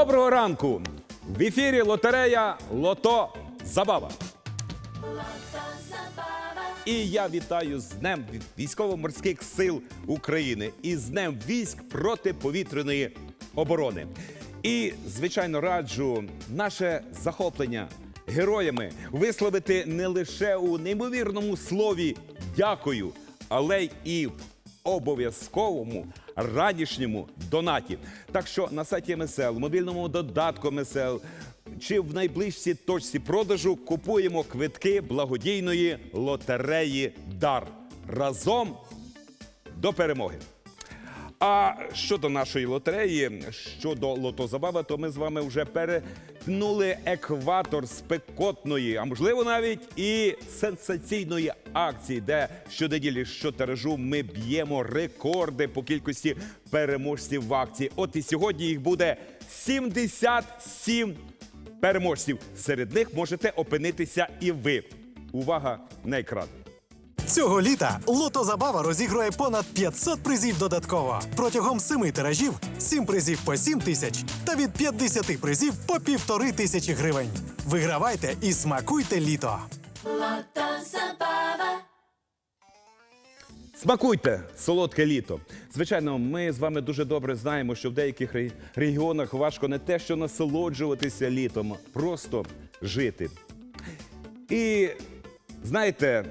Доброго ранку! В ефірі лотерея Лото Забава. І я вітаю з Днем військово-морських сил України і з Днем військ протиповітряної оборони. І, звичайно, раджу наше захоплення героями висловити не лише у неймовірному слові дякую, але й в обов'язковому ранішньому донаті. Так що на сайті МСЛ, мобільному додатку МСЛ чи в найближчій точці продажу купуємо квитки благодійної лотереї Дар разом до перемоги. А щодо нашої лотереї, щодо лотозабави, то ми з вами вже перетнули екватор спекотної, а можливо навіть і сенсаційної акції, де щонеділі щотиражу ми б'ємо рекорди по кількості переможців в акції. От і сьогодні їх буде 77 переможців. Серед них можете опинитися і ви. Увага на екран. Цього літа Лото Забава розігрує понад 500 призів додатково. Протягом семи тиражів 7 призів по 7 тисяч та від 50 призів по півтори тисячі гривень. Вигравайте і смакуйте літо. Смакуйте солодке літо. Звичайно, ми з вами дуже добре знаємо, що в деяких регіонах важко не те, що насолоджуватися літом, просто жити. І знаєте,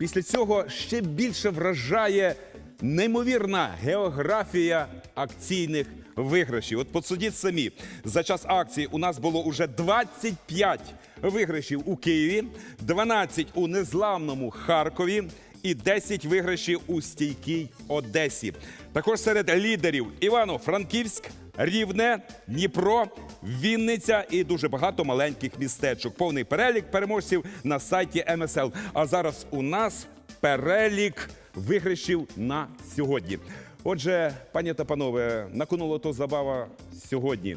після цього ще більше вражає неймовірна географія акційних виграшів. От посудіть самі, за час акції у нас було уже 25 виграшів у Києві, 12 у незламному Харкові і 10 виграшів у стійкій Одесі. Також серед лідерів Івано-Франківськ, Рівне, Дніпро, Вінниця і дуже багато маленьких містечок. Повний перелік переможців на сайті МСЛ. А зараз у нас перелік виграшів на сьогодні. Отже, пані та панове, на кону лото забава сьогодні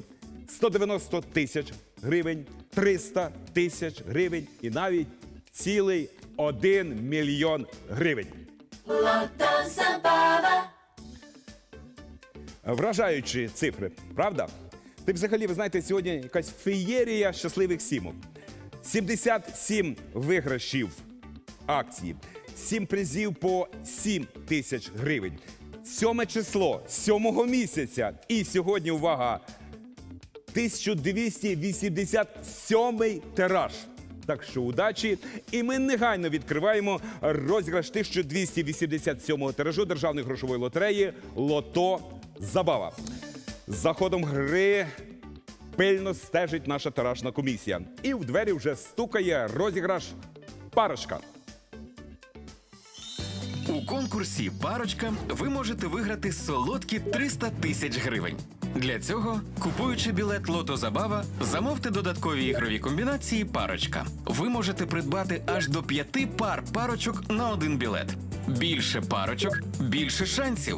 190 тисяч гривень, 300 тисяч гривень і навіть цілий 1 мільйон гривень. Лото забава. Вражаючі цифри, правда? Ти взагалі, ви знаєте, сьогодні якась феєрія щасливих сімок. 77 виграшів акції, 7 призів по 7 тисяч гривень. Сьоме число сьомого місяця. І сьогодні увага! 1287 тираж. Так що удачі. І ми негайно відкриваємо розіграш 1287 тиражу державної грошової лотереї Лото Забава. За ходом гри пильно стежить наша тиражна комісія. І в двері вже стукає розіграш парочка. У конкурсі Парочка ви можете виграти солодкі 300 тисяч гривень. Для цього, купуючи білет Лото Забава, замовте додаткові ігрові комбінації Парочка. Ви можете придбати аж до п'яти пар парочок на один білет. Більше парочок, більше шансів.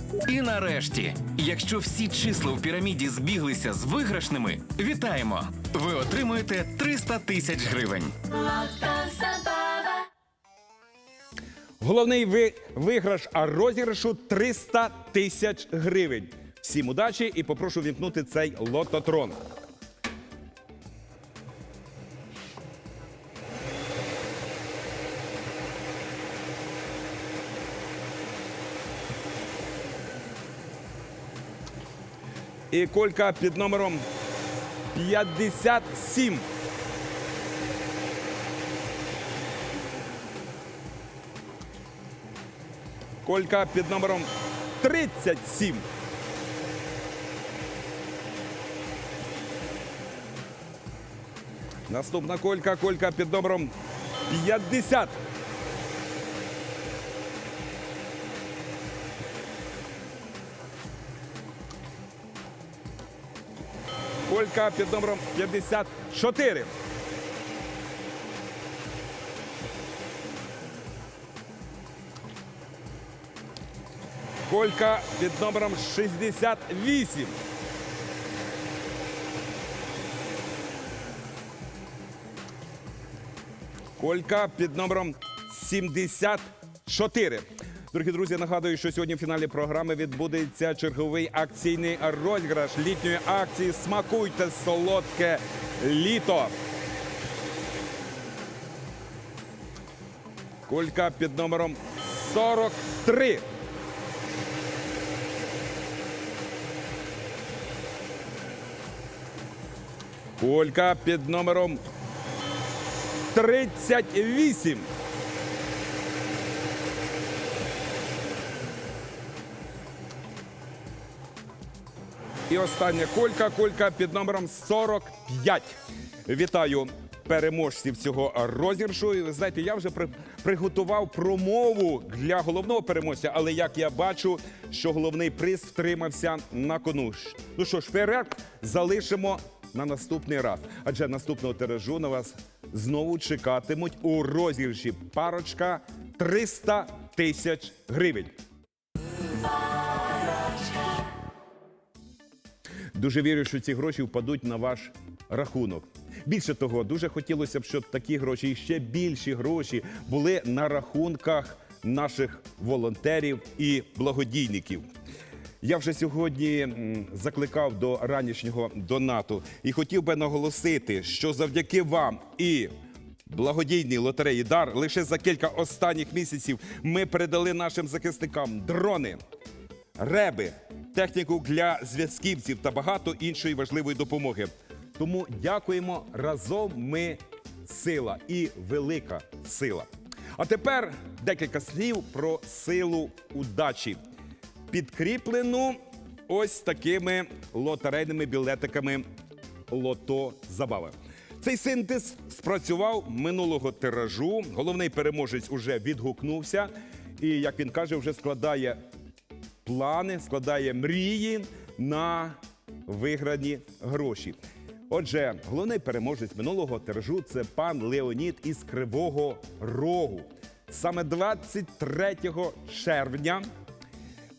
І нарешті, якщо всі числа в піраміді збіглися з виграшними, вітаємо! Ви отримуєте 300 тисяч гривень. Головний ви- виграш а розіграшу 300 тисяч гривень. Всім удачі і попрошу вімкнути цей лототрон. І колька під номером 57. Колька під номером 37. Наступна колька, колька під номером 50. Колька під номером 54. Колька під номером 68. Колька під номером 74. Дорогі друзі, нагадую, що сьогодні в фіналі програми відбудеться черговий акційний розіграш літньої акції Смакуйте солодке літо. Колька під номером 43. Колька під номером 38. І остання колька, колька під номером 45. Вітаю переможців цього розіграшу. І ви знаєте, я вже при- приготував промову для головного переможця, але як я бачу, що головний приз втримався на кону. Ну що ж, вперед залишимо на наступний раз. Адже наступного тиражу на вас знову чекатимуть у розіграші парочка 300 тисяч гривень. Дуже вірю, що ці гроші впадуть на ваш рахунок. Більше того, дуже хотілося б, щоб такі гроші і ще більші гроші були на рахунках наших волонтерів і благодійників. Я вже сьогодні закликав до ранішнього донату і хотів би наголосити, що завдяки вам і благодійній лотереї Дар лише за кілька останніх місяців ми передали нашим захисникам дрони, реби, техніку для зв'язківців та багато іншої важливої допомоги. Тому дякуємо разом. Ми сила і велика сила. А тепер декілька слів про силу удачі, підкріплену ось такими лотерейними білетиками Лото Забава. Цей синтез спрацював минулого тиражу. Головний переможець уже відгукнувся. І, як він каже, вже складає плани, складає мрії на виграні гроші. Отже, головний переможець минулого тиражу це пан Леонід із Кривого Рогу. Саме 23 червня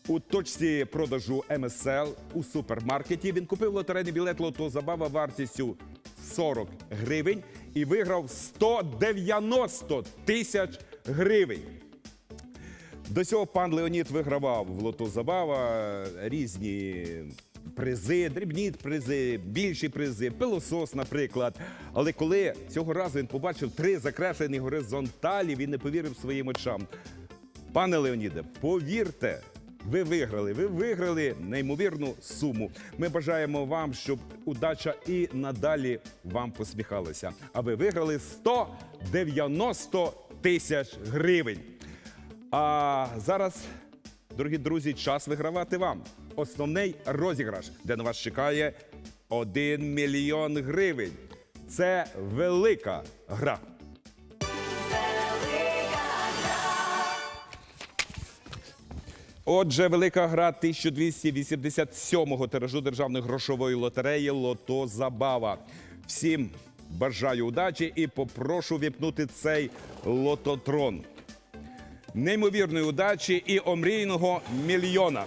у точці продажу МСЛ у супермаркеті він купив лотерейний білет Лото Забава вартістю 40 гривень і виграв 190 тисяч гривень. До цього пан Леонід вигравав в Лото Забава різні призи, дрібні призи, більші призи, пилосос, наприклад. Але коли цього разу він побачив три закреслені горизонталі, він не повірив своїм очам. Пане Леоніде, повірте, ви виграли. Ви виграли неймовірну суму. Ми бажаємо вам, щоб удача і надалі вам посміхалася. А ви виграли 190 тисяч гривень. А зараз, дорогі друзі, час вигравати вам. Основний розіграш, де на вас чекає 1 мільйон гривень. Це велика гра. Отже, велика гра 1287-го тиражу державної грошової лотереї Лото Забава. Всім бажаю удачі і попрошу віпнути цей лототрон. Неймовірної удачі і омрійного мільйона.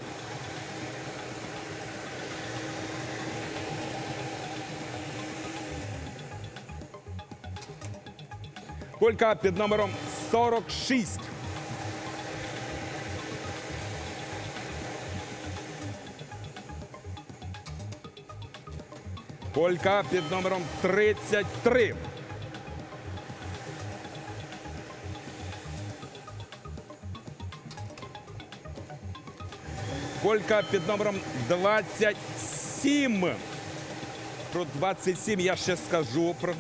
Колька під номером 46. Колька під номером 33. Колька під номером 27. 27. Про 27 я ще скажу. Про...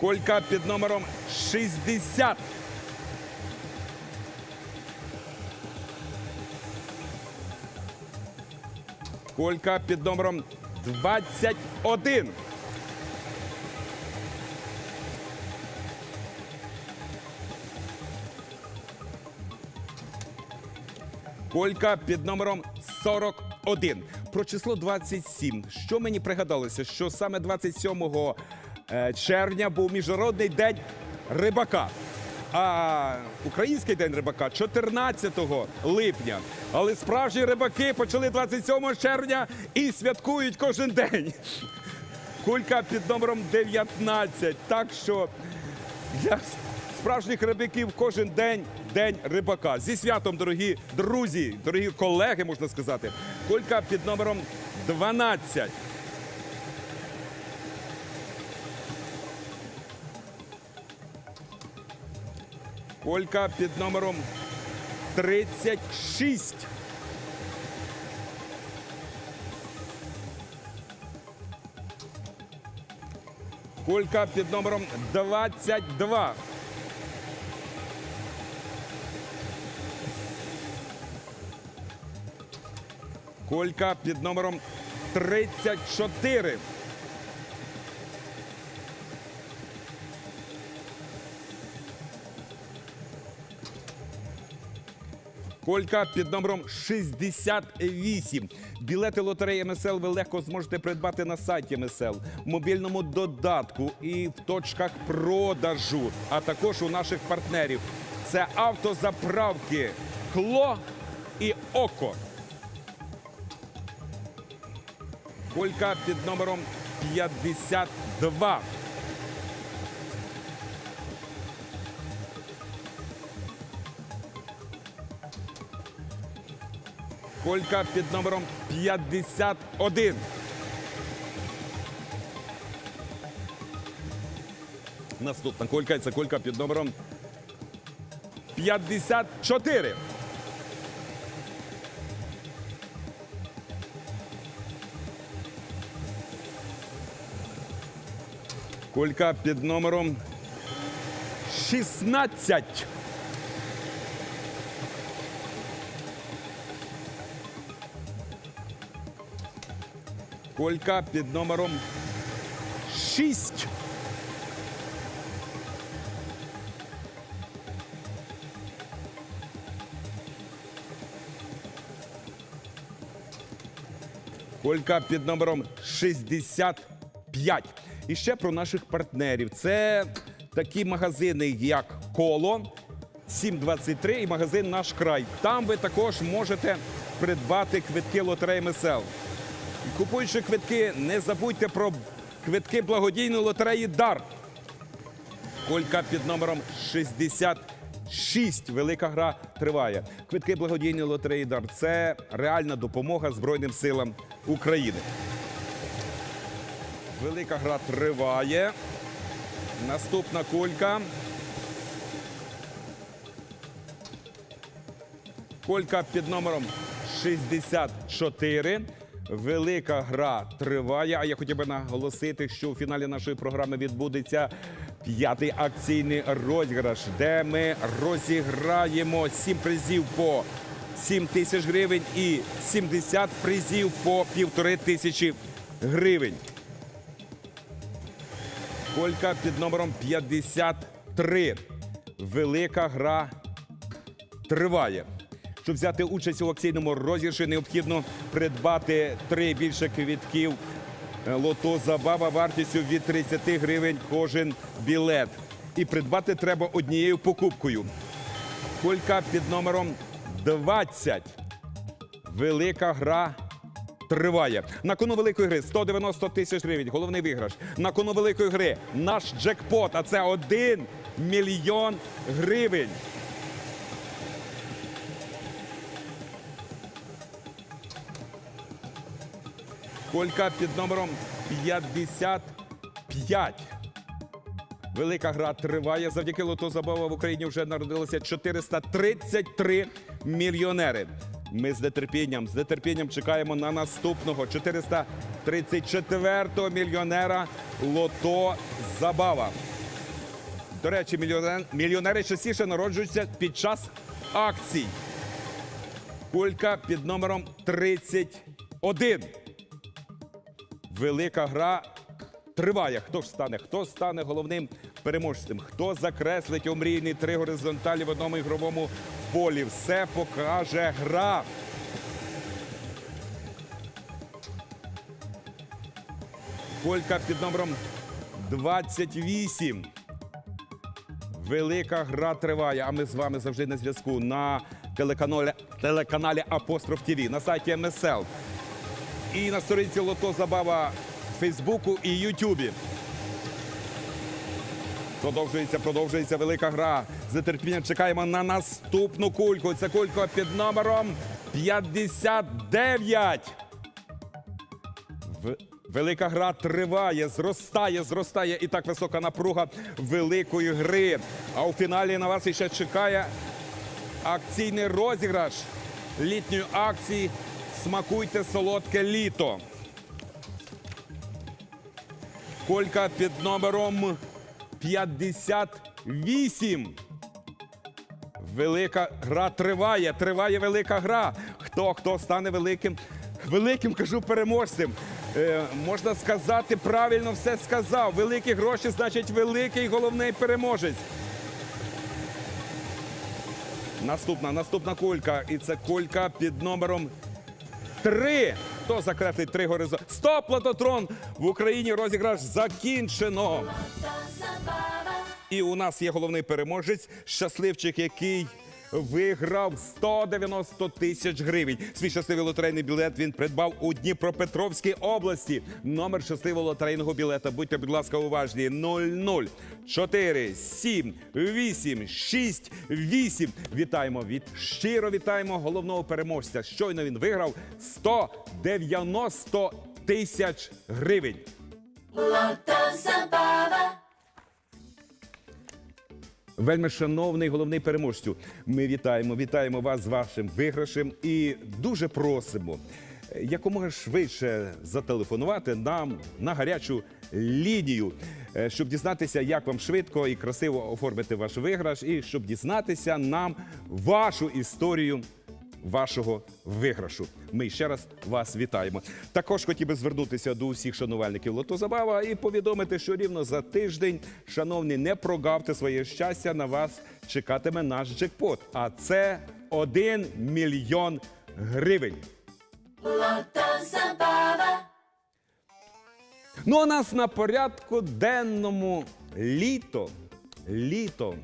Колька під номером 60. Колька під номером 21. Колька під номером 41. Про число 27. Що мені пригадалося? Що саме 27 е, червня був Міжнародний день рибака. А український день рибака 14 липня. Але справжні рибаки почали 27 червня і святкують кожен день. Кулька під номером 19. Так що для справжніх рибаків кожен день день рибака. Зі святом, дорогі друзі, дорогі колеги, можна сказати. Кулька під номером 12. Колька під номером 36. Колька під номером 22. Колька під номером 34. Колька під номером 68. Білети лотереї МСЛ ви легко зможете придбати на сайті МСЛ, в мобільному додатку і в точках продажу, а також у наших партнерів. Це автозаправки Кло і Око. Колька під номером 52. Колька під номером 51. Наступна колька це колька під номером 54. Колька під номером 16. Колька під номером 6. Колька під номером 65. І ще про наших партнерів. Це такі магазини, як Коло, 723 і магазин Наш край. Там ви також можете придбати квитки лотереї МСЛ. Купуючи квитки, не забудьте про квитки благодійної лотереї Дар. Колька під номером 66. Велика гра триває. Квитки благодійної лотереї Дар це реальна допомога Збройним силам України. Велика гра триває. Наступна кулька. Колька під номером 64. Велика гра триває. А я хотів би наголосити, що у фіналі нашої програми відбудеться п'ятий акційний розіграш, де ми розіграємо 7 призів по 7 тисяч гривень і 70 призів по півтори тисячі гривень. Колька під номером 53. Велика гра триває. Щоб взяти участь у акційному розіграші, необхідно придбати три більше квітків лото забава вартістю від 30 гривень кожен білет. І придбати треба однією покупкою. Колька під номером 20. Велика гра триває. На кону великої гри 190 тисяч гривень. Головний виграш. На кону великої гри наш джекпот, а це 1 мільйон гривень. Колька під номером 55. Велика гра триває. Завдяки лото забава в Україні вже народилося 433 мільйонери. Ми з нетерпінням, з нетерпінням чекаємо на наступного 434-го мільйонера Лото Забава. До речі, мільйонери частіше народжуються під час акцій. Кулька під номером 31. Велика гра триває. Хто ж стане? Хто стане головним переможцем? Хто закреслить омрійні три горизонталі в одному ігровому полі? Все покаже гра. Колька під номером 28. Велика гра триває. А ми з вами завжди на зв'язку на телеканалі, телеканалі Апостроф ТВ, на сайті МСЛ і на сторінці Лото Забава в Фейсбуку і Ютубі. Продовжується, продовжується велика гра. З нетерпінням чекаємо на наступну кульку. Це кулька під номером 59. В- Велика гра триває, зростає, зростає і так висока напруга великої гри. А у фіналі на вас ще чекає акційний розіграш літньої акції Смакуйте солодке літо. Колька під номером 58. Велика гра триває, триває велика гра. Хто хто стане великим? Великим кажу переможцем. Е, можна сказати, правильно все сказав. Великі гроші значить великий головний переможець. Наступна, наступна кулька. І це кулька під номером Три. Хто закреслить три горизонти? Стоп, Лототрон! В Україні розіграш закінчено. І у нас є головний переможець, щасливчик, який виграв 190 тисяч гривень. Свій щасливий лотерейний білет він придбав у Дніпропетровській області. Номер щасливого лотерейного білета. Будьте, будь ласка, уважні. 00 4 7 8 6 8. Вітаємо від щиро вітаємо головного переможця. Щойно він виграв 190 тисяч гривень. Lotto Забава. Вельми шановний головний переможцю, ми вітаємо, вітаємо вас з вашим виграшем і дуже просимо е, якомога швидше зателефонувати нам на гарячу лінію, е, щоб дізнатися, як вам швидко і красиво оформити ваш виграш, і щоб дізнатися нам вашу історію вашого виграшу. Ми ще раз вас вітаємо. Також хотів би звернутися до усіх шанувальників Лотозабава і повідомити, що рівно за тиждень, шановні, не прогавте своє щастя. На вас чекатиме наш джекпот. А це 1 мільйон гривень. Lotto Забава. Ну, а нас на порядку денному літо. Літо.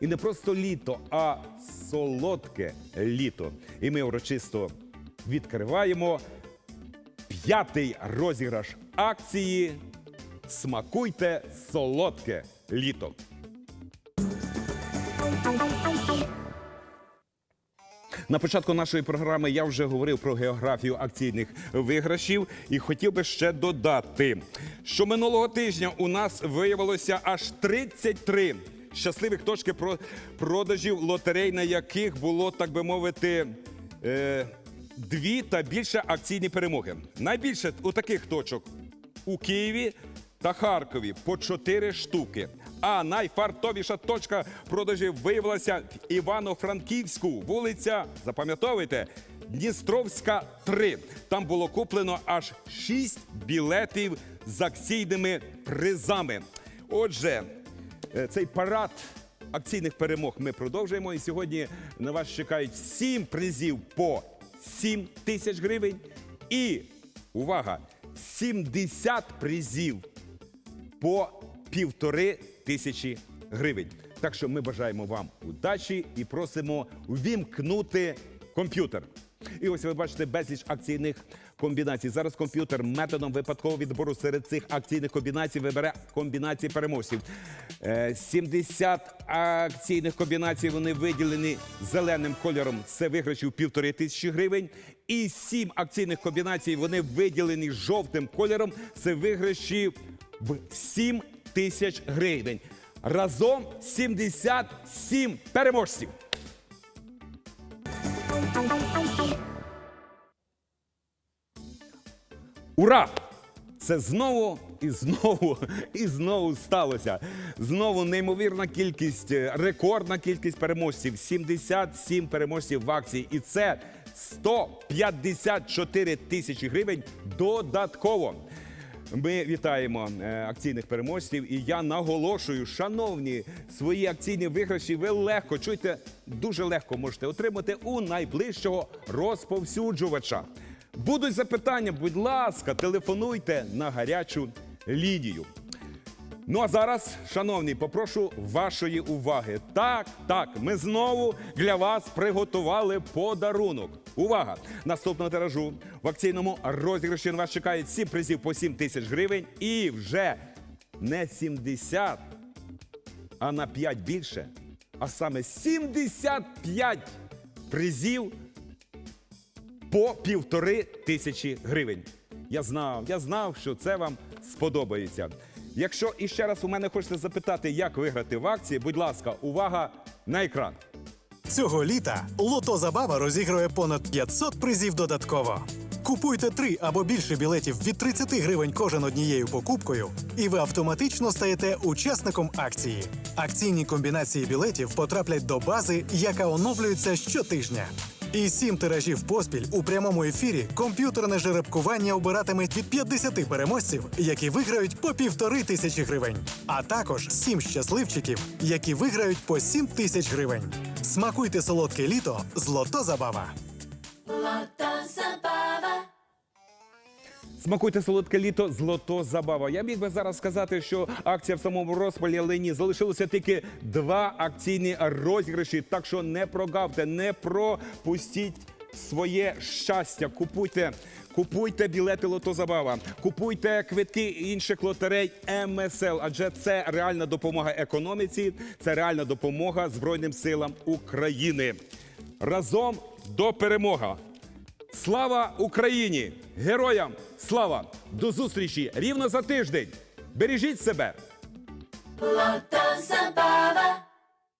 І не просто літо, а солодке літо. І ми урочисто відкриваємо п'ятий розіграш акції Смакуйте солодке літо. На початку нашої програми я вже говорив про географію акційних виграшів і хотів би ще додати, що минулого тижня у нас виявилося аж 33 щасливих точки про- продажів лотерей, на яких було, так би мовити, е, дві та більше акційні перемоги. Найбільше у таких точок у Києві та Харкові по 4 штуки. А найфартовіша точка продажів виявилася в Івано-Франківську, вулиця, запам'ятовуйте, Дністровська 3. Там було куплено аж 6 білетів з акційними призами. Отже, цей парад акційних перемог ми продовжуємо. І сьогодні на вас чекають 7 призів по 7 тисяч гривень. І увага! 70 призів по півтори тисячі гривень. Так що ми бажаємо вам удачі і просимо ввімкнути комп'ютер. І ось ви бачите безліч акційних комбінацій. Зараз комп'ютер методом випадкового відбору серед цих акційних комбінацій вибере комбінації переможців. Е, 70 акційних комбінацій вони виділені зеленим кольором. Це виграшів півтори тисячі гривень. І 7 акційних комбінацій вони виділені жовтим кольором. Це виграші в 7 тисяч гривень. Разом 77 переможців. Ура! Це знову і знову і знову сталося. Знову неймовірна кількість, е, рекордна кількість переможців. 77 переможців в акції. І це 154 тисячі гривень додатково. Ми вітаємо е, акційних переможців, і я наголошую, шановні, свої акційні виграші ви легко чуєте, дуже легко можете отримати у найближчого розповсюджувача. Будуть запитання, будь ласка, телефонуйте на гарячу лінію. Ну а зараз, шановні, попрошу вашої уваги. Так, так, ми знову для вас приготували подарунок. Увага! Наступного тиражу в акційному розіграші на вас чекають 7 призів по 7 тисяч гривень і вже не 70, а на 5 більше, а саме 75 призів по півтори тисячі гривень. Я знав, я знав, що це вам сподобається. Якщо іще раз у мене хочете запитати, як виграти в акції, будь ласка, увага на екран. Цього літа Лото Забава розігрує понад 500 призів додатково. Купуйте три або більше білетів від 30 гривень кожен однією покупкою, і ви автоматично стаєте учасником акції. Акційні комбінації білетів потраплять до бази, яка оновлюється щотижня. І сім тиражів поспіль у прямому ефірі комп'ютерне жеребкування обиратиме від 50 переможців, які виграють по півтори тисячі гривень, а також сім щасливчиків, які виграють по 7 тисяч гривень. Смакуйте солодке літо з Лото Забава. Смакуйте солодке літо, злото забава. Я міг би зараз сказати, що акція в самому розпалі, але ні, залишилося тільки два акційні розіграші. Так що не прогавте, не пропустіть своє щастя. Купуйте. Купуйте білети Лото Забава, купуйте квитки інших лотерей МСЛ, адже це реальна допомога економіці, це реальна допомога Збройним силам України. Разом до перемоги! Слава Україні! Героям слава! До зустрічі рівно за тиждень! Бережіть себе! Лото Zabava.